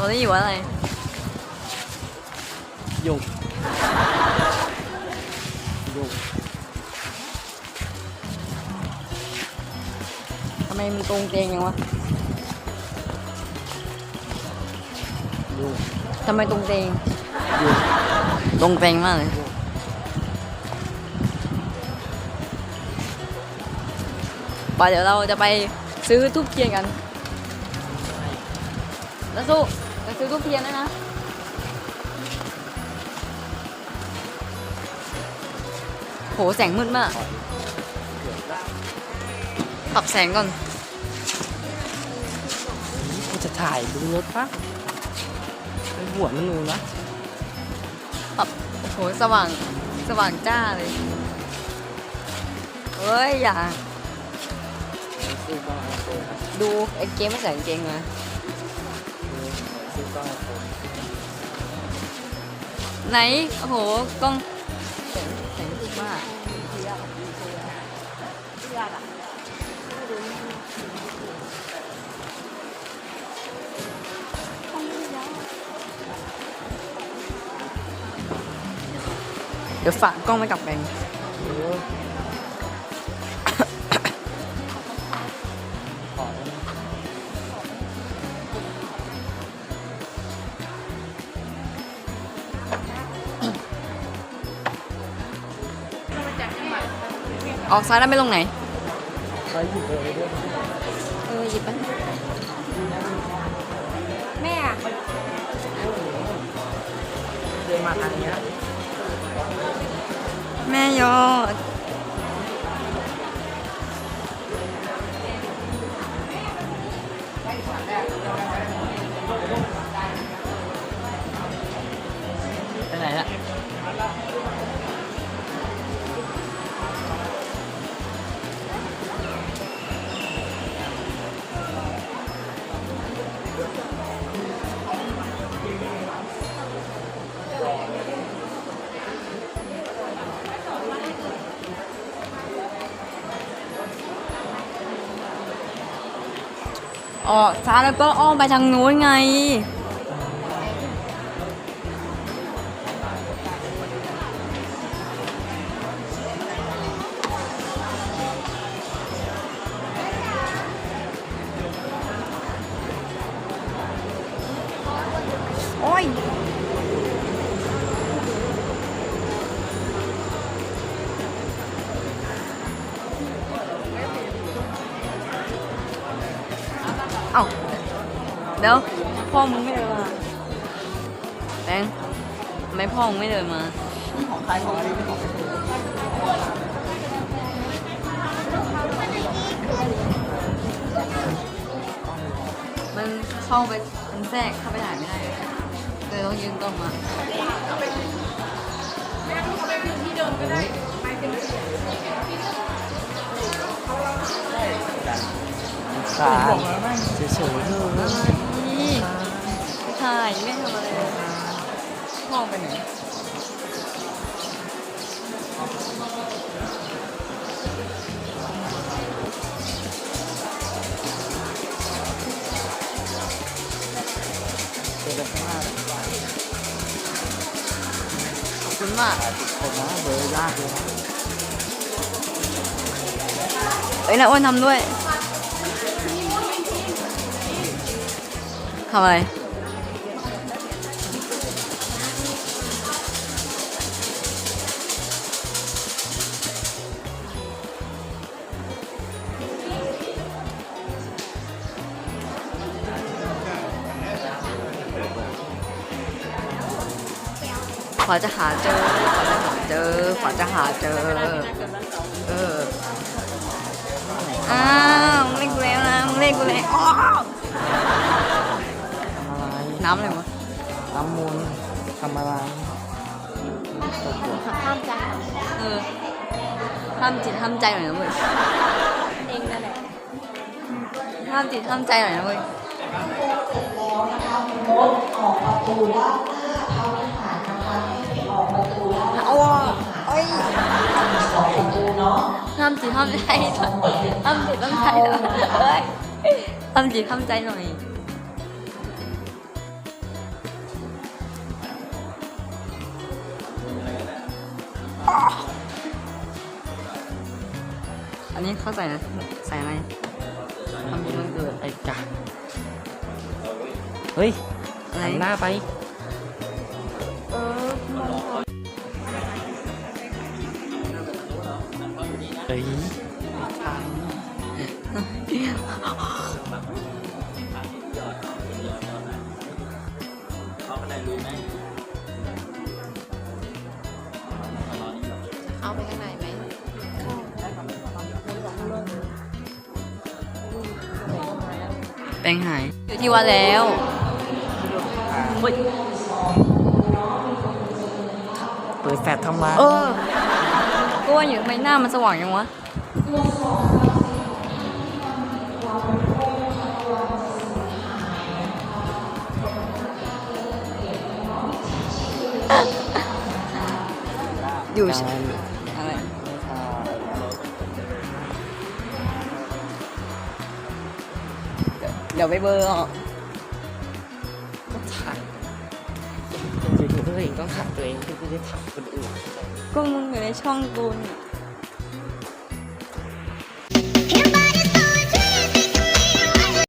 ตอนนี้อยู่อะไรยุงยุงทำไมมันตรงเตงยังวะยุงทำไมตรงเตงยุงตรงเตงมากเลยไปเดี๋ยวเราจะไปซื้อทุบเทียนกันแล้วสู้ไป ซื้อทุบเทียนด้วยนะโหแสงมืดมาก ปรับแสงก่อนกูจะถ่ายดูรถปะไปหัวมันนูนะปรับโอ้โหสว่าง สว่างจ้าเลยเฮ้ย อย่าซื้อกล้องไอโฟนดูไอ้เกมไม่ใส่กางเกงมาซื้อ กล้องไอโฟนไหน โอ้โห กล้องแสงแสงสุดมากเดี๋ยวฝากกล้องไว้กับแบงค์ ออกซ้ายแล้วไม่ลงไหนใช้หยิบเลยด้วยเออหยิบไปแม่อะเดินมาทางเนี้ยแม่ยอด ออกซ้ายแล้วก็อ้อมไปทางนู้นไง เดี๋ยวพ่อมึงไม่เดินมาแบงค์ทำไมพ่อมึงไม่เดินมาของใครของอะไรของมันเข้าไปมันแทรกเข้าไปถ่ายไม่ได้เลยเลยต้องยืนตรงมาขาเฉยๆเถอะนี่ไม่ถ่ายไม่ทำอะไรเลยพ่อไปไหนเดินไปข้างหนขอบคุณมากผมนะเบอร์ยากเลยนะเอ้ยนะอ้วนทำด้วยทำอะไร ขอจะหาเจอ ขอจะหาเจอ ขอจะหาเจอ เออ อ้าวมึงเล่นกูแล้วนะมึงเล่นกูแล้วอ้าวทำอะไรน้ำอะไรวะน้ำมูลทำอะไรตกหัวห้ามใจเออห้ามจิตห้ามใจหน่อยนะเว้ยเองนั่นแหละห้ามจิตห้ามใจหน่อยนะเว้ยเอกประตูว่า ทำใจหน่อยทำจิตทำใจหน่อยเฮ้ยทำจิตทำใจหน่อยอันนี้เขาใส่ใส่อะไรทำดีมันเกิดไอ้กาเฮ้ยหน้าไป เอาไปข้างในไหมแป้งหาย อยู่ที่วัดแล้วเฮ้ยเปิดแฟลชทำไมเออก็ว่าอยู่ทำไมหน้ามันสว่างยังวะ อยู่เฉยอะไรเดี๋ยวไปเบอร์ออกถ่ายจริงๆตัวเองต้องถ่ายตัวเองที่ไม่ได้ถ่ายคนอื่นก็มึงอยู่ในช่องกูนี่